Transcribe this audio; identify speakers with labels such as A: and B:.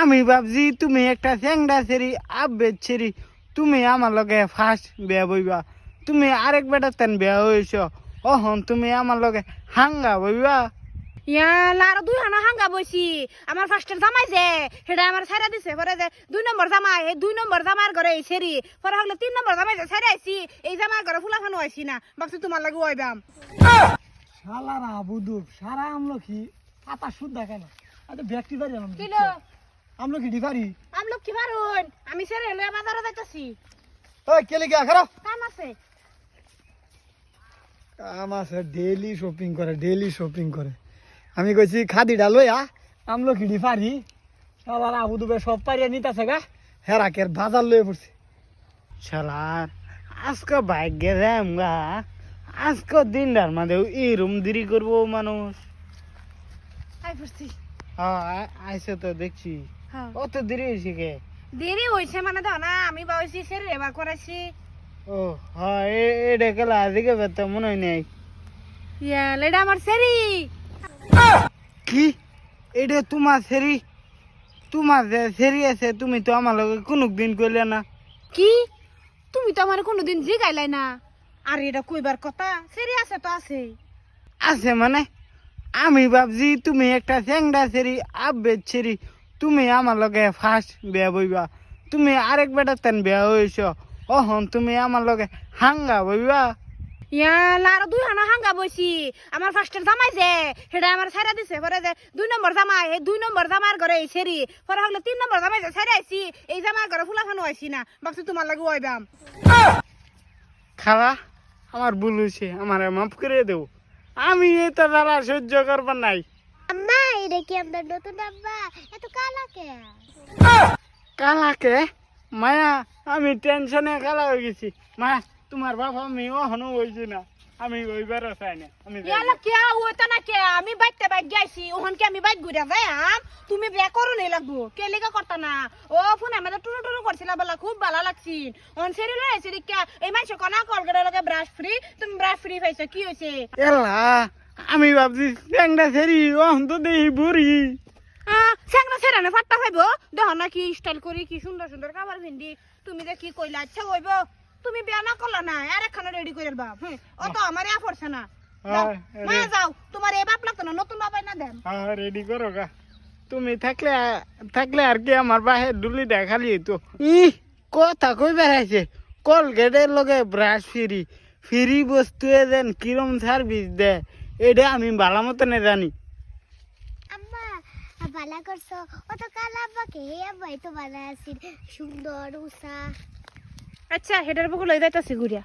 A: আমি ভাবছি তুমি একটা চ্যাংড়া ছেড়ি আব্বের ছেড়ি তুমি আমার লগে ফার্স্ট বিয়া বইবা। তুমি আরেক বেটার তেন বিয়া হয়েছ অহন তুমি আমার লগে হাঙ্গা বইবা।
B: ইয়ালা আর দুই হানা হাঙ্গা বইছি। আমার ফার্স্টের জামাই যে সেটা আমার ছাইরা দিছে। পরে যে দুই নম্বর জামাই এই দুই নম্বর জামার ঘরে এই পরে হলো তিন নম্বর জামাই যে ছাইরা আইছি এই জামার ঘরে ফুলা ফানো আইছি না। তোমার লাগে ওইবাম
C: শালারা বুদুক সারা আমলকি পাতা শুদ্ধ কেন? আচ্ছা ব্যক্তি বাড়ি
B: কিলো
C: আমলকি ডিফারি
B: আমি লক্ষ্মী মারুন আমি সেরে লয়ে বাজারে যাইতাছি।
C: ওই কেলে গিয়া খারাপ
B: কাম আছে।
C: কাম আছে ডেইলি শপিং করে ডেইলি শপিং করে আমি কইছি খাদিটা লইয়া আমলকি ডিফারি শালারা বুদুকে সব পারিয়া নিতাছে গা। হেরাকের বাজার লয়ে পড়ছে
A: শালার আজকে বাইক গেছে আমগা আজকে দিনটার মাঝে এরম দেরি করব মানুষ
B: আই পড়ছি
A: হ্যাঁ আইসে তো দেখছি। অত দেরি হয়েছে কে?
B: দেরি হইছে মানে দাও না আমি বাউছি সেরে এবার করাইছি।
A: ও হ্যাঁ এ- এটা গেলে আজকে বেতা মনে হয় নাই।
B: ইয়া লেডা আমার সেরি।
A: কি? এটা তোমার সেরি? তোমার যে সেরি আছে তুমি তো আমার লগে কোনো দিন কইলে না।
B: কি? তুমি তো আমার কোনো কোনোদিন জিগাইলাই না। আর এটা কইবার কথা সেরি আছে তো আছে
A: আছে মানে? আমি ভাবছি তুমি একটা চ্যাংড়া সেরি আব্বের ছেড়ি তুমি আমার লগে ফার্স্ট বিয়া বইবা। তুমি আরেক বেটার তেন বিয়া হয়েছ অহন তুমি আমার লগে হাঙ্গা বইবা।
B: ইয়ালা আর দুই হানা হাঙ্গা বইছি। আমার ফার্স্টের জামাই যে সেটা আমার ছাইরা দিছে। পরে যে দুই নম্বর জামাই এই দুই নম্বর জামার ঘরে এই সেরি পরে হলো তিন নম্বর জামাই যে ছাইরা আইছি এই জামার ঘরে ফুলা ফানো আইছি না। বাকছি তোমার লাগে ওইবাম
A: খালা আমার ভুল হয়েছে আমার মাফ করে দেও। আমি এটা দ্বারা সহ্য করবার নাই।
D: আম্মা এটা কি আপনার নতুন আব্বা। এত কালা কে
A: কালাকে? মায়া আমি টেনশনে কালা হয়ে গেছি। মায়া তোমার বাবা আমি অহনো হয়েছি না। আমি ওইবার চাই না। আমি।
B: ইয়ালা কে? ওইটা না কে আমি বাইতে বাইক গাইছি ওহন কি আমি বাইক ঘুরে যাই আম তুমি বিয়া করো নেই লাগবো। কে লেগা করতা না? ও ফোন আমাদের টুনু টুরু করছিলা বলা খুব ভালো লাগছি। অন সেরি আইছি রিকা এই মাইছে কনা কলগেট লগে ব্রাশ ফ্রি তুমি ব্রাশ ফ্রি পাইছো কি হইছে?
A: এলা আমি ভাবছি চ্যাংড়া ছেড়ি অহন তো দেখি বুড়ি
B: ফাট্টা খাইবো? দেখ না কি স্টাইল করি কি সুন্দর সুন্দর খাবার ভিন্ডি। তুমি কি কইলা আচ্ছা হইব তুমি বিয়া না করলা না আর একখানা রেডি করে বা হুম? ও তো আমার ইয়া পড়ছে না।
A: হ্যাঁ,
B: মা যাও তোমার এই বাপ লাগতো না নতুন বাবাই না দেন।
A: রেডি করো গা। তুমি থাকলে থাকলে আর কি আমার বাহে ডুলি দেখালি তো ই কথা কই বেড়াইছে? কলগেটের লগে ব্রাশ ফ্রি। ফ্রি বস্তু দেন কিরম সার্ভিস দেয়? এটা আমি ভালো মতনে জানি।
D: আম্মা ভালো করছ? অত তো কাল কে? হে আব্বা তো ভালো আছি। সুন্দর উষা।
B: আচ্ছা হেটার বুকু লই যাইতাছি ঘুরিয়া।